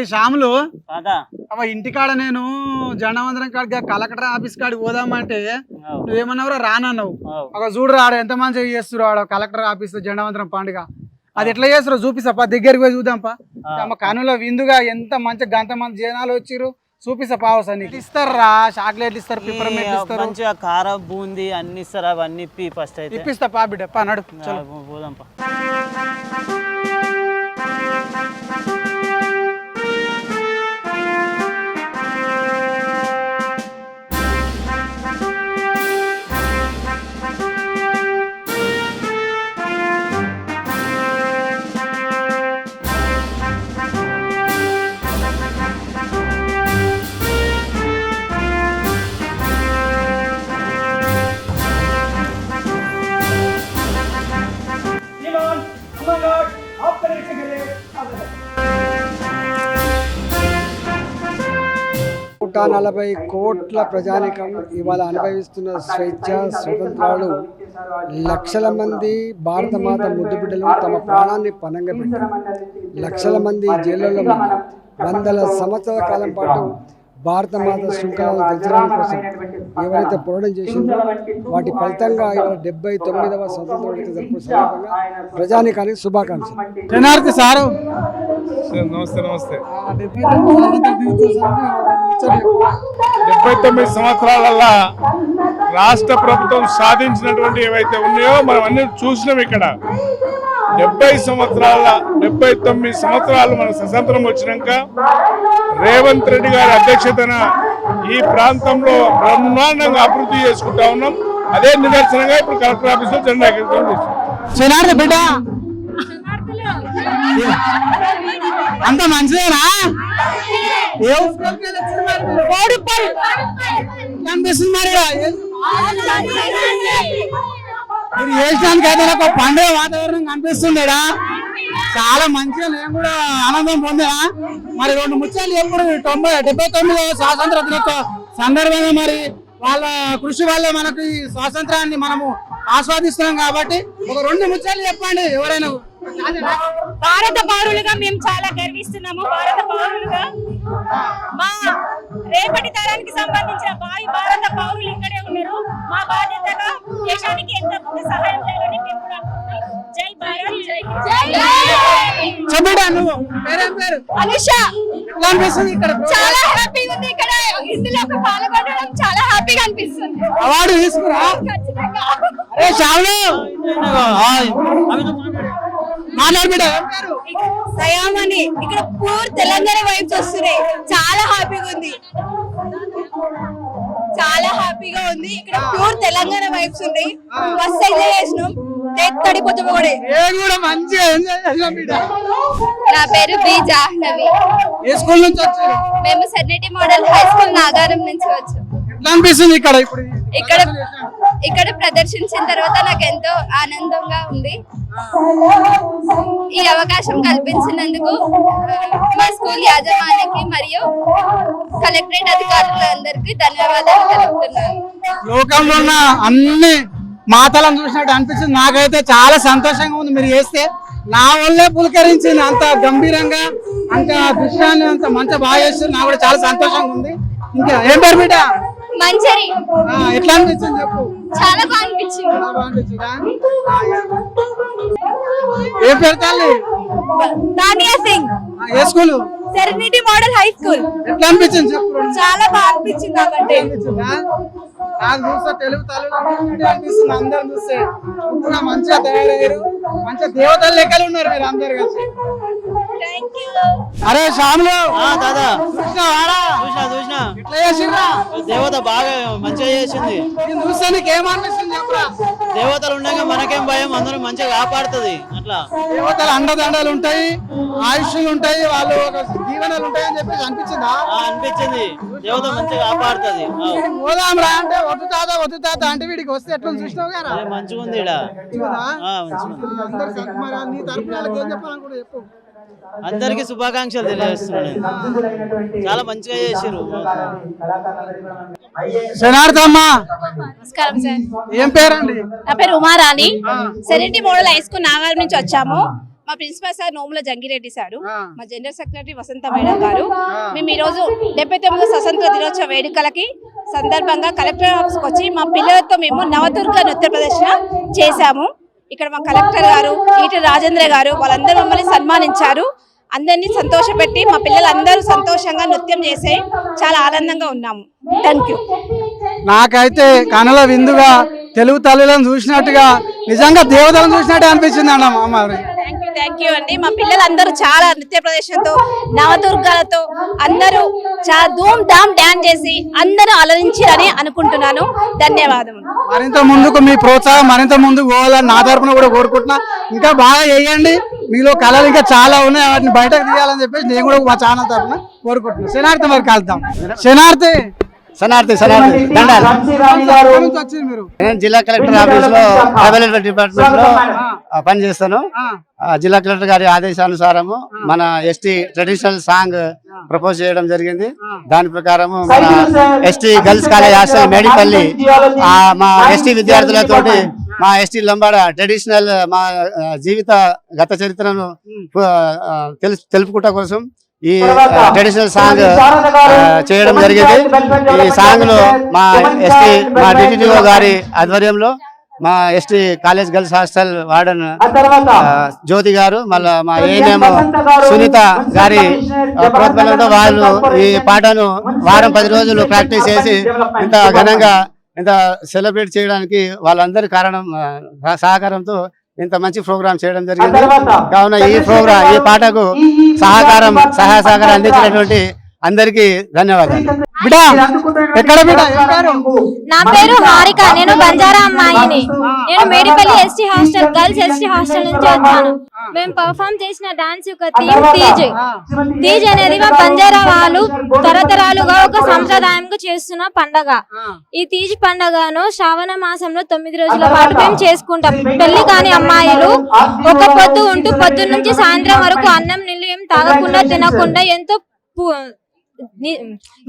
అరే శ్యాములు అవ ఇంటికాడ నేను జెండవందరం కాడికి ఆ కలెక్టర్ ఆఫీస్ కాడికి పోదామంటే నువ్వేమన్నావురా రానన్నావు. ఒక చూడు ఆడ ఎంత మంచిగా చేస్తురు ఆడ కలెక్టర్ ఆఫీస్ జెండవందరం పండుగ. అది ఎట్లా చేస్తారు చూపిస్తాపా దగ్గరికి పోయి చూద్దాంపా. అమ్మ కనుల విందుగా ఎంత మంచి గంత మంది జనాలు వచ్చిర్రు. చూపిస్తా పావసా ఇస్తారా చాక్లెట్లు ఇస్తారు పిప్పర్ ఇస్తారు. మంచిగా కారం బూంది అన్ని ఇస్తారు అవన్నీ ఇప్పి ఫస్ట్ అయితే. ఇప్పిస్తా పా బిడ్డ. పా నడు పోదాంపా. నూట నలభై కోట్ల ప్రజానికం ఇవాళ అనుభవిస్తున్న స్వేచ్ఛ స్వతంత్రాలు లక్షల మంది భారతమాత ముద్దు బిడ్డలు తమ ప్రాణాన్ని పనంగా పెట్టారు. లక్షల మంది జైళ్ళలో. వందల సంవత్సరాల కాలం పాటు భారతమాత శృంఖలాలను తెచ్చడానికి కోసం ఎవరైతే పోరాటం చేసిందో వాటి ఫలితంగా ఇవాళ డెబ్బై తొమ్మిదవ స్వతంత్ర దినోత్సవం జరుపుకునే సందర్భంగా ప్రజానికానికి శుభాకాంక్షలు. జనార్ది సారు. సార్ నమస్తే నమస్తే. డెబ్బై తొమ్మిది. డెబ్బై సంవత్సరాలల్లా రాష్ట్ర ప్రభుత్వం సాధించినటువంటి ఏవైతే ఉన్నాయో మనం అన్ని చూసినాం ఇక్కడ. డెబ్బై సంవత్సరాల డెబ్బై తొమ్మిది సంవత్సరాలు మన స్వతంత్రం వచ్చినాక రేవంత్ రెడ్డి గారి అధ్యక్షతన ఈ ప్రాంతంలో బ్రహ్మాండంగా అభివృద్ధి చేసుకుంటా ఉన్నాం. అదే నిదర్శనంగా ఇప్పుడు కలెక్టర్ జెండా ఎగరడం చేస్తాం జనార్ది బిడ్డ. అంత మంచిదేనా? ఏ? మరి కనిపిస్తుంది మరి ఈడ. మీరు చేసడానికి అయితే నాకు ఒక పండుగ వాతావరణం కనిపిస్తుంది ఈడ. చాలా మంచిగా నేను కూడా ఆనందం పొందా మరి రెండు ముత్యాలు ఎప్పుడు తొంభై డెబ్బై తొమ్మిదో స్వాతంత్ర దినోత్సవ సందర్భంగా మరి వాళ్ళ కృషి వల్ల మనకు ఈ స్వాతంత్రాన్ని మనము ఆస్వాదిస్తున్నాం కాబట్టి ఒక రెండు ముత్యాలు చెప్పండి ఎవరైనా భారత పౌరులుగా మేము చాలా గర్విస్తున్నాము. భారత పౌరులుగా మా రేపటి తరానికి సంబంధించిన భావి భారత పౌరులు ఇక్కడే ఉన్నారు. మా బాధ్యతగా దేశానికి ఎంత కొంత సహాయం చేయాలని మేము కూడా. జై భారత్ అనిపిస్తుంది ఇక్కడ చాలా హ్యాపీగా ఉంది ఇక్కడ. ఇందులో ఒక పాల్గొనడం చాలా హ్యాపీగా అనిపిస్తుంది. అవార్డు తీసుకురా. ఖచ్చితంగా. అరే శ్యాములు మాట్లాడు బిడ్డ. ఏం పేరు సయామని ఇక్కడ పూర్ తెలంగాణ వైబ్స్ వస్తున్నాయి. చాలా హ్యాపీగా ఉంది. చాలా హ్యాపీగా ఉంది. ఇక్కడ ప్యూర్ తెలంగాణ వైబ్స్ ఉన్నాయి. మస్తు ఎంజాయ్ చేసినాం. తడిపోతే కూడా. నేను కూడా మంచిగా ఎంజాయ్ చేసాం బిడ్డ. నా పేరు బి జాహ్నవి. ఏ స్కూల్ నుంచి వచ్చారు? మేము Serenity Model High School Nagaram నుంచి వచ్చాం. ఎట్లా అనిపిస్తుంది ఇక్కడ ఇప్పుడు? ఇక్కడ ఇక్కడ ప్రదర్శించిన తర్వాత నాకు ఎంతో ఆనందంగా ఉంది. ఈ అవకాశం కల్పించినందుకు మా స్కూల్ యాజమాన్యానికి మరియు కలెక్టరేట్ అధికారులందరికీ ధన్యవాదాలు తెలుపుతున్నాను. లోకంలో ఉన్న అన్ని మాతలను చూసినట్టు అనిపిస్తుంది. నాకైతే చాలా సంతోషంగా ఉంది మీరు చేస్తే. నా వల్లే పులకరించింది అంత గంభీరంగా అంత దృశ్యాన్ని అంత మంచి బాగా చేస్తుంది నాకు కూడా చాలా సంతోషంగా ఉంది. ఇంకా ఏం పేరు బిడ్డ? మంచిరి. ఆ, ఎట్లా అనిపించింది చెప్పు? చాలా బాగా అనిపించింది. ఏ పేరు తల్లి? దానియా సింగ్. ఏ school? Serenity Model High School. ఎట్లా అనిపించింది చెప్పు చాలా బాగా అనిపించింది అనిపించిందా? నాకు చూస్తే తెలుగు తల్లిలో అనిపిస్తుంది అందరు చూస్తే. ఇప్పుడు మంచిగా తయారయ్యారు. మంచిగా దేవతల లెక్కలు ఉన్నారు మీరు అందరు కలిసి. అరే శ్యాములు. ఆ, దాదా? చూసినా చూసినా. ఎట్లా చేసిర్రా? దేవత బాగా మంచిగా చేసింది. చూస్తే చెప్పురా? దేవతలు ఉండగా మనకేం భయం? అందరం మంచిగా కాపాడుతుంది. అట్లా. దేవతలు అండదండలు ఉంటాయి ఆయుష్లు ఉంటాయి వాళ్ళు ఒక దీవెనలు ఉంటాయి అని చెప్పేసి అనిపించిందా? ఆ, అనిపించింది. దేవత మంచిగా కాపాడుతుంది. పోదాం రా అంటే వద్దు తాత వద్దు తాత అంటే వీడికి వస్తే ఎట్లా చూసినావు కదా? మంచిగా ఉంది ఇక్కడ. అందరు నీ తరపున ఏం చెప్పాలనుకుంటే చెప్పు. అందరికి శుభాకాంక్షలు తెలియజేస్తున్నాను. నేను. చాలా మంచిగా చేసారు నమస్కారం సార్ ఏం పేరండి? నా పేరు Umarani. Serenity Model High School Nagaram నుంచి వచ్చాము. మా principal sir Nomula Jangireddy sir. మా జనరల్ సెక్రటరీ వసంత మేడం గారు. మేము ఈ రోజు డెబ్బై తొమ్మిదో స్వతంత్ర దినోత్సవ వేడుకలకి సందర్భంగా కలెక్టర్ ఆఫీస్కి వచ్చి మా పిల్లలతో మేము నవదుర్గ నృత్య ప్రదర్శన చేశాము. ఇక్కడ మా కలెక్టర్ గారు ఈట రాజేంద్ర గారు వాళ్ళందరూ మమ్మల్ని సన్మానించారు. అందరినీ సంతోషపెట్టి మా పిల్లలందరూ సంతోషంగా నృత్యం చేసే చాలా ఆనందంగా ఉన్నాము. థ్యాంక్ యూ నాకైతే కనుల విందుగా తెలుగు తల్లులను చూసినట్టుగా నిజంగా దేవతలను చూసినట్టే అనిపించింది అన్న మరి. థ్యాంక్ యూ అండి. మా పిల్లలందరూ చాలా నృత్య ప్రదర్శనతో నవదుర్గాలతో అందరూ చాలా ధూమ్ ధామ్ డాన్స్ చేసి అందరూ అలరించారని అనుకుంటున్నాను. ధన్యవాదములు. మరింత ముందుకు మీ ప్రోత్సాహం మరింత ముందుకు పోవాలని నా తరపున కూడా కోరుకుంటున్నా. ఇంకా బాగా వేయండి మీలో కళలు ఇంకా చాలా ఉన్నాయి. వాటిని బయటకు తీయాలని చెప్పేసి నేను కూడా మా ఛానల్ తరపున కోరుకుంటున్నాను శనార్థి మరి కలుద్దాం. శనార్థి వచ్చింది మీరు? నేను జిల్లా కలెక్టర్ ఆఫీస్లో ట్రైబల్ డిపార్ట్మెంట్లో పనిచేస్తాను. జిల్లా కలెక్టర్ గారి ఆదేశానుసారము మన ఎస్టీ ట్రెడిషనల్ సాంగ్ ప్రపోజ్ చేయడం జరిగింది. దాని ప్రకారము మన ST girls college hostel Medipally ఆ, మా ఎస్టీ విద్యార్థులతోటి మా ఎస్టీ లంబాడ ట్రెడిషనల్ మా జీవిత గత చరిత్రను తెలుపుకుంట కోసం ఈ ట్రెడిషనల్ సాంగ్ చేయడం జరిగింది. ఈ సాంగ్లో మా ఎస్టీ మా డిటిఓ గారి ఆధ్వర్యంలో మా ST college girls hostel warden Jyothi గారు మళ్ళా మా ఏఎన్ఎం సునీత గారి ఆ, ప్రోత్సాహంతో వాళ్ళు ఈ పాటను వారం పది రోజులు ప్రాక్టీస్ చేసి ఇంత ఘనంగా ఇంత సెలబ్రేట్ చేయడానికి వాళ్ళందరి కారణం సహకారంతో ఇంత మంచి ప్రోగ్రామ్ చేయడం జరిగింది. కావున ఈ ప్రోగ్రామ్ ఈ పాటకు సహకారం సహాయ సహకారం అందించినటువంటి అందరికీ ధన్యవాదాలు. ఎక్కడ నా పేరు హారిక నేను బంజారా అమ్మాయిని. నేను Medipally ST hostel girls ST hostel నుంచి వచ్చాను. మేము పర్ఫామ్ చేసిన డాన్స్ యొక్క థీమ్ తీజ్. తీజ్ అనేది మా బంజారా వాళ్ళు తరతరాలుగా ఒక సంప్రదాయంగా చేస్తున్న పండగ. ఈ తీజ్ పండగను శ్రావణ మాసంలో తొమ్మిది రోజుల పాటు మేము చేసుకుంటాం. పెళ్ళి కాని అమ్మాయిలు ఒక పొద్దు ఉంటూ పొద్దున్న నుంచి సాయంత్రం వరకు అన్నం నీళ్ళు ఏం తాగకుండా తినకుండా ఎంతో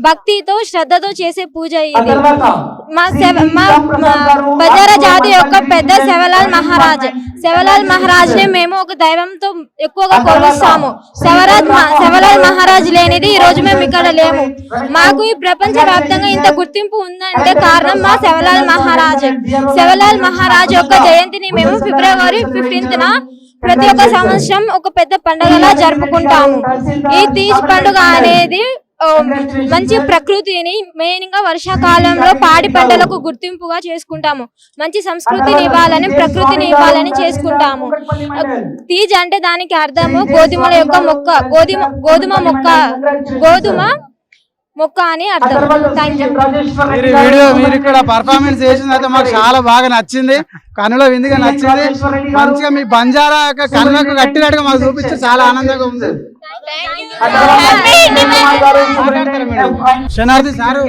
భక్తితో శ్రద్ధతో చేసే పూజ ఇది. మా శవ- మా బజారా జాతి యొక్క పెద్ద శివలాల్ మహారాజ్. శివలాల్ మహారాజ్ని మేము ఒక దైవంతో ఎక్కువగా కొలుస్తాము. శివరాజ్ శివలాల్ మహారాజ్ లేనిది ఈ రోజు మేము ఇక్కడ లేము. మాకు ఈ ప్రపంచ వ్యాప్తంగా ఇంత గుర్తింపు ఉందంటే కారణం మా శివలాల్ మహారాజ్. శివలాల్ మహారాజ్ యొక్క జయంతిని మేము ఫిబ్రవరి ఫిఫ్టీన్త్ న ప్రతి ఒక్క సంవత్సరం ఒక పెద్ద పండుగలా జరుపుకుంటాము. ఈ తీజ్ పండుగ అనేది మంచి ప్రకృతిని మెయిన్గా వర్షాకాలంలో పాడి పంటలకు గుర్తింపుగా చేసుకుంటాము. మంచి సంస్కృతిని ఇవ్వాలని ప్రకృతిని ఇవ్వాలని చేసుకుంటాము. తీజ్ అంటే దానికి అర్థము గోధుమల యొక్క మొక్క గోధుమ గోధుమ మొక్క గోధుమ మొక్క అని అర్థం. మీరు ఈ వీడియో మీరు ఇక్కడ పర్ఫార్మెన్స్ చేసింది అయితే మాకు చాలా బాగా నచ్చింది. కనుల విందుగా నచ్చింది. మంచిగా మీ బంజారా యొక్క కళ్ళకు కట్టినట్టుగా మాకు చూపించి చాలా ఆనందంగా ఉంది. శనార్థి సారు.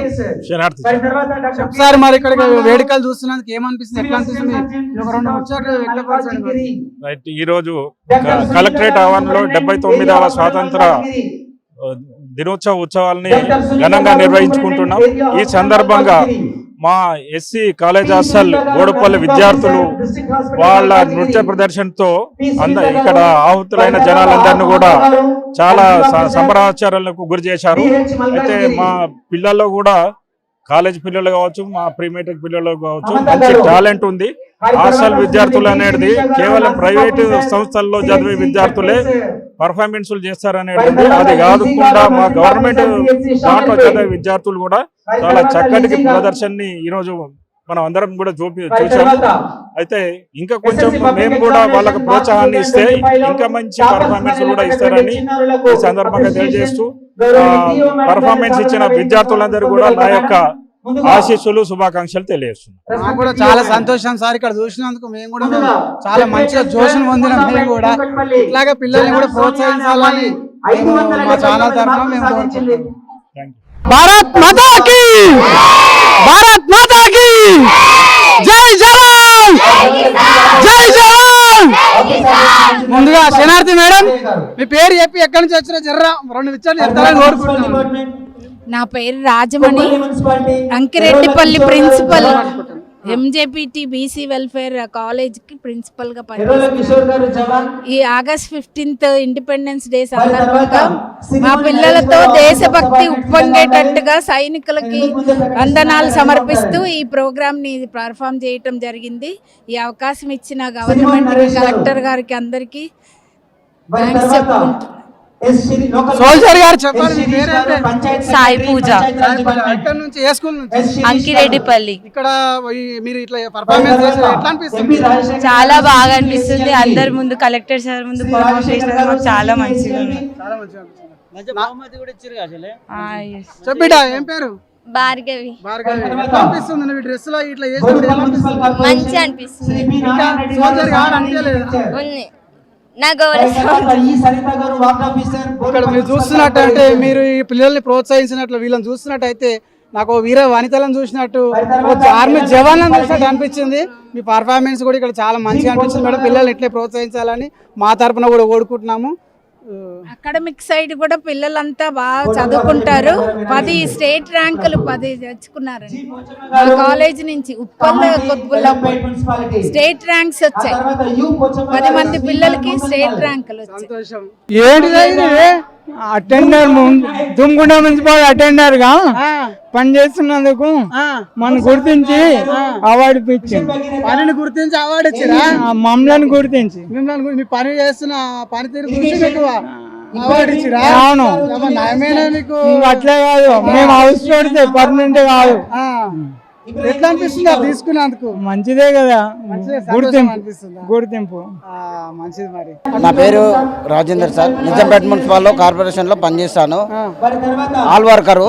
సార్. మరి ఇక్కడ వేడుకలు చూస్తున్నందుకు ఏమనిపిస్తుంది? ఎట్లా అనిపిస్తుంది? రైట్ ఈ రోజు కలెక్టరేట్ ఆవరణలో డెబ్బై తొమ్మిదవ స్వాతంత్ర దినోత్సవ ఉత్సవాల్ని ఘనంగా నిర్వహించుకుంటున్నాం. ఈ సందర్భంగా మా ఎస్సీ కాలేజ్ హాస్టల్ గోడపల్లి విద్యార్థులు వాళ్ళ నృత్య ప్రదర్శనతో అంద ఇక్కడ ఆహుతులైన జనాలందరినీ కూడా చాలా సంబరాచారాలకు గురి చేశారు. అయితే మా పిల్లల్లో కూడా కాలేజ్ పిల్లలు కావచ్చు మా ప్రీ మెట్రిక్ పిల్లలు కావచ్చు మంచి టాలెంట్ ఉంది. హాస్టల్ విద్యార్థులు అనేది కేవలం ప్రైవేట్ సంస్థల్లో చదివే విద్యార్థులే పర్ఫార్మెన్స్లు చేస్తారనేది అది కాకుండా మా గవర్నమెంట్ దాంట్లో చదివే విద్యార్థులు కూడా చాలా చక్కటి ప్రదర్శనని ఈరోజు మనం అందరం కూడా చూపి చూసాం అయితే ఇంకా కొంచెం మేము కూడా వాళ్ళకి ప్రోత్సాహాన్ని ఇస్తే ఇంకా మంచి పర్ఫార్మెన్స్ కూడా ఇస్తారని ఈ సందర్భంగా తెలియజేస్తూ పర్ఫార్మెన్స్ ఇచ్చిన విద్యార్థులందరూ కూడా నా యొక్క ఆశీస్సులు శుభాకాంక్షలు తెలియజేస్తున్నాను మాకు కూడా చాలా సంతోషం సార్ ఇక్కడ చూసినందుకు. మేము కూడా చాలా మంచిగా జోషును పొందినాం మేము కూడా. ఇట్లాగే పిల్లల్ని కూడా ప్రోత్సహించాలని మేము మా ఛానల్ తరఫున మేము భారత్ మాతా కి భారత్ మాతా కి జై జవాన్! జై జవాన్! ముందుగా శనార్థి మేడం మీ పేరు చెప్పి ఎక్కడి నుంచి వచ్చినా జర్రా రెండు విషయాలు చెప్తారని కోరుకుంటున్నాను నా పేరు Rajamani. Ankireddipalli principal. MJPT BC welfare కాలేజ్కి ప్రిన్సిపల్గా పనిచేస్తున్నాను. ఈ ఆగస్ట్ ఫిఫ్టీన్త్ ఇండిపెండెన్స్ డే సందర్భంగా మా పిల్లలతో దేశభక్తి ఉప్పొంగేటట్టుగా సైనికులకి వందనాలు సమర్పిస్తూ ఈ ప్రోగ్రామ్ని పర్ఫామ్ చేయటం జరిగింది. ఈ అవకాశం ఇచ్చిన గవర్నమెంట్ కలెక్టర్ గారికి అందరికీ థ్యాంక్స్ చెప్పుకుంటున్నాను సోల్జర్ గారు? సాయి పూజ. ఎక్కడి నుంచి? ఏ స్కూల్ నుంచి అంకిరెడ్డిపల్లి. ఇక్కడ మీరు ఇట్లా పర్ఫార్మెన్స్ చేసారు ఎట్లా అనిపిస్తుంది చాలా బాగా అనిపిస్తుంది. అందరి ముందు కలెక్టర్ సార్ ముందు చేసినందుకు చాలా మంచిగా చాలా. చెప్పిడా ఏం పేరు? భార్గవి. అనిపిస్తుంది డ్రెస్లో ఇట్లా మంచి అనిపిస్తుంది. నా ఇక్కడ మీరు చూస్తున్నట్టయితే మీరు ఈ పిల్లల్ని ప్రోత్సహించినట్లు వీళ్ళని చూస్తున్నట్టయితే నాకు ఓ వీర వనితలను చూసినట్టు ఆర్మీ జవాన్లను చూసినట్టు అనిపించింది. మీ పర్ఫార్మెన్స్ కూడా ఇక్కడ చాలా మంచిగా అనిపించింది. మేడం పిల్లల్ని ఇట్లే ప్రోత్సహించాలని మా తరపున కూడా ఓడుకుంటున్నాము అకాడమిక్ సైడ్ కూడా పిల్లలంతా బాగా చదువుకుంటారు. పది స్టేట్ ర్యాంకులు పది తెచ్చుకున్నారు మా కాలేజ్ నుంచి ఉప్పల్ కొత్తుల్లో స్టేట్ ర్యాంక్స్ వచ్చాయి. పది మంది పిల్లలకి స్టేట్ ర్యాంకులు వచ్చాయి. అటెండర్ దుమ్గుండ మున్సిపల్ అటెండర్గా పనిచేస్తున్నందుకు మన గుర్తించి అవార్డు ఇప్పించింది. పనిని గుర్తించి అవార్డు ఇచ్చిరా? ఆ మమ్మల్ని గుర్తించి. మిమ్మల్ని మీ పని చేస్తున్న పనితీరు గురించి అవును. అట్లే కాదు. మేము హౌస్ పెడితే పర్మనెంట్ కాదు. ఎట్లా అనిపిస్తుంది అది తీసుకున్నందుకు? మంచిదే కదా. గుర్తింపు మంచిది మరి. నా పేరు రాజేందర్ సార్. నిజాంపేట మున్సిపాల్లో కార్పొరేషన్లో పనిచేస్తాను. ఆల్ వర్కరు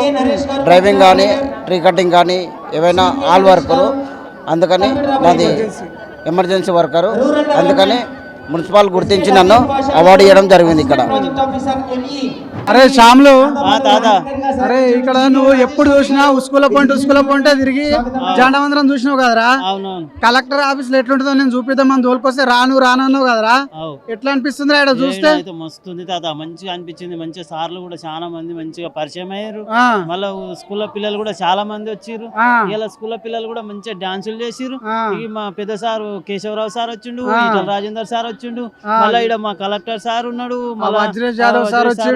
డ్రైవింగ్ కానీ ట్రీ కటింగ్ కానీ ఏవైనా ఆల్ వర్కరు. అందుకని నాది ఎమర్జెన్సీ. వర్కరు. అందుకని మున్సిపాల్ గుర్తించి నన్ను అవార్డు ఇవ్వడం జరిగింది ఇక్కడ. అరే శ్యామ్లు. ఆ తాత. అరే ఇక్కడ నువ్వు ఎప్పుడు చూసినా ఉస్కూల పొంటి ఉస్కూల పొంటే తిరిగి జెండావందరం చూసినావు కదరా? కలెక్టర్ ఆఫీస్లో ఎట్లుంటుందో నేను చూపిద్దామని తోలుకొస్తే రాను రానన్నావు కదరా? ఎట్లా అనిపిస్తుంది ఇక్కడ చూస్తే? అయితే మస్తు ఉంది తాత. మంచిగా అనిపించింది. మంచిగా సార్లు కూడా చాలా మంది మంచిగా పరిచయం అయ్యారు. మళ్ళా స్కూల్లో పిల్లలు కూడా చాలా మంది వచ్చిర్రు. ఆ, ఇలా స్కూల్లో పిల్లలు కూడా మంచిగా డాన్సులు. ఈ మా పెద్ద సారు కేశవరావు సార్ వచ్చిండు రాజేందర్ సార్ వచ్చిండు. మళ్ళా ఇక్కడ మా కలెక్టర్ సార్ ఉన్నాడు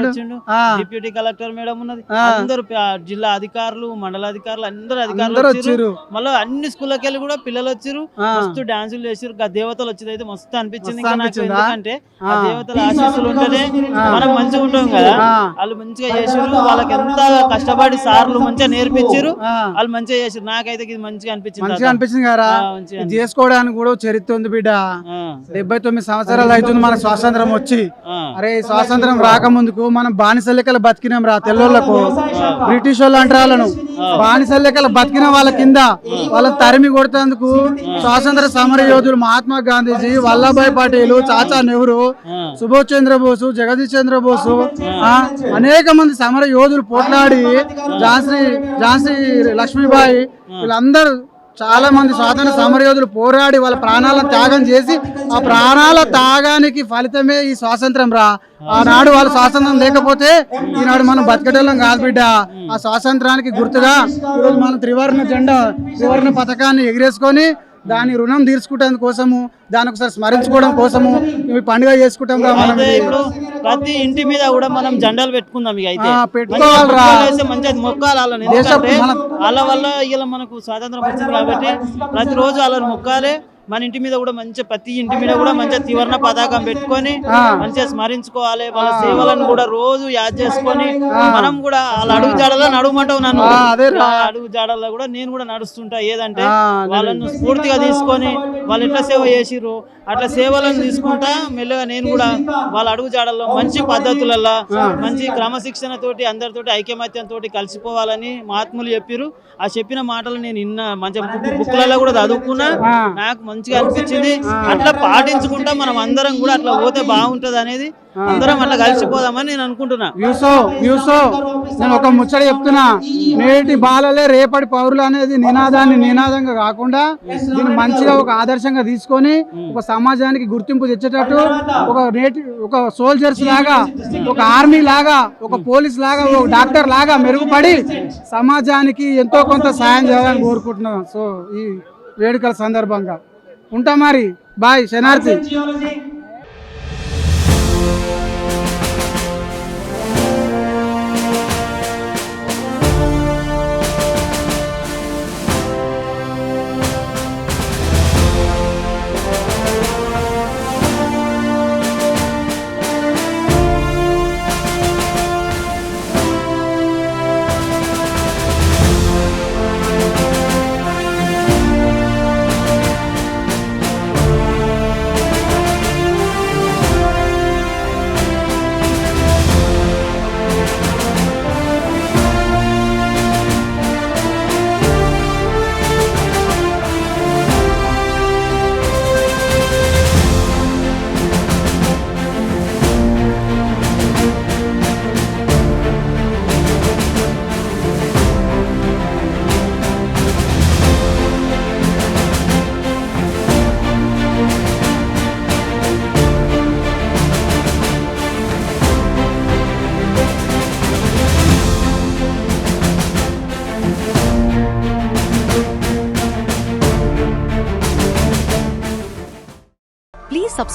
వచ్చిండు. డిప్యూటీ కలెక్టర్ మేడం ఉన్నది. అందరు జిల్లా అధికారులు మండల అధికారులు అందరు అధికారులు వచ్చిర్రు మళ్ళీ అన్ని స్కూళ్ళకి వెళ్ళి కూడా పిల్లలు వచ్చిర్రు ఆ. మస్తు డాన్సులు చేసిర్రు ఆ దేవతలు వచ్చేది అయితే మస్తు అనిపించింది? ఎందుకంటే ఆ. దేవతల ఆశీస్సులు ఉంటేనే. మనం మంచిగా ఉంటాం కదా. వాళ్ళు మంచిగా చేసిర్రు వాళ్ళకి ఎంత కష్టపడి సార్లు మంచిగా నేర్పించారు. వాళ్ళు మంచిగా చేసిర్రు నాకైతే ఇది మంచిగా అనిపించింది మంచిగా. అనిపించింది కదా చేసుకోవడానికి కూడా చరిత్ర ఉంది బిడ్డ డెబ్బై తొమ్మిది సంవత్సరాలు అవుతుంది మన స్వాతంత్రం వచ్చి. అరే స్వాతంత్రం రాకముందుకు మనం బానిస లెక్కలు బతికినాం రా తెల్లోళ్ళకు బ్రిటిష్ వాళ్ళు అంటారు వాళ్ళను. బానిస లెక్కలు బతికిన వాళ్ళ కింద వాళ్ళని తరిమి కొడుతందుకు స్వాతంత్ర సమర యోధులు మహాత్మా గాంధీజీ వల్లభాయ్ పటేల్ చాచా నెహ్రూ. సుభాష్ చంద్రబోసు జగదీష్ చంద్రబోసు అనేక మంది సమర యోధులు పోట్లాడి ఝాన్సీ ఝాన్సీ లక్ష్మీబాయి వీళ్ళందరూ చాలా మంది స్వాతంత్ర సమరయోధులు పోరాడి వాళ్ళ ప్రాణాలను త్యాగం చేసి ఆ ప్రాణాల త్యాగానికి ఫలితమే ఈ స్వాతంత్రం రా. ఆనాడు వాళ్ళు స్వాతంత్రం లేకపోతే ఈనాడు మనం బతికటం కాదు బిడ్డ. ఆ స్వాతంత్రానికి గుర్తుగా ఈరోజు మనం త్రివర్ణ జెండా త్రివర్ణ పథకాన్ని ఎగిరేసుకొని దాని రుణం తీర్చుకోవడం కోసము దాని ఒకసారి స్మరించుకోవడం కోసము పండుగ చేసుకుంటాం ప్రతి ఇంటి మీద కూడా మనం జెండాలు పెట్టుకుందాం ఇక అయితే. మంచిగా మొక్కలు వాళ్ళని వాళ్ళ వల్ల ఇలా మనకు స్వాతంత్రం వచ్చింది కాబట్టి ప్రతిరోజు వాళ్ళని మొక్కాలి. మన ఇంటి మీద కూడా మంచిగా ప్రతి ఇంటి మీద కూడా మంచిగా త్రివర్ణ పతాకం పెట్టుకొని. మంచిగా స్మరించుకోవాలి. వాళ్ళ సేవలను కూడా రోజు యాద్ చేసుకొని మనం కూడా వాళ్ళ అడుగు జాడలో నడుమంటావు నన్ను. అడుగు జాడల్లో కూడా నేను కూడా నడుస్తుంటా. ఏదంటే. వాళ్ళను స్ఫూర్తిగా తీసుకొని వాళ్ళు ఎట్లా సేవ చేసిర్రు అట్లా సేవలను తీసుకుంటా మెల్లగా నేను కూడా వాళ్ళ అడుగు జాడల్లో మంచి పద్ధతులలో మంచి క్రమశిక్షణ తోటి అందరితోటి తోటి కలిసిపోవాలని మహాత్ములు చెప్పిర్రు. ఆ చెప్పిన మాటలు నేను ఇన్న మంచి బుక్లలో కూడా చదువుకున్నా. నాకు మంచిగా అనిపించింది. అట్లా పాటించుకుంటా మనం అందరం కూడా అట్లా పోతే బాగుంటది అనేది అందరం అట్లా కలిసిపోదామని నేను అనుకుంటున్నా. యూసో యూసో నేను ఒక ముచ్చట చెప్తున్నా. నేటి బాలలే రేపటి పౌరులు అనేది నినాదాన్ని నినాదంగా కాకుండా దీన్ని మంచిగా ఒక ఆదర్శంగా తీసుకొని ఒక సమాజానికి గుర్తింపు తెచ్చేటట్టు ఒక నేటి ఒక సోల్జర్స్ లాగా ఒక ఆర్మీ లాగా ఒక పోలీస్ లాగా ఒక డాక్టర్ లాగా మెరుగుపడి సమాజానికి ఎంతో కొంత సాయం చేయాలని కోరుకుంటున్నాం. సో ఈ వేడుకల సందర్భంగా. ఉంటా మరి. బాయ్ శనార్థి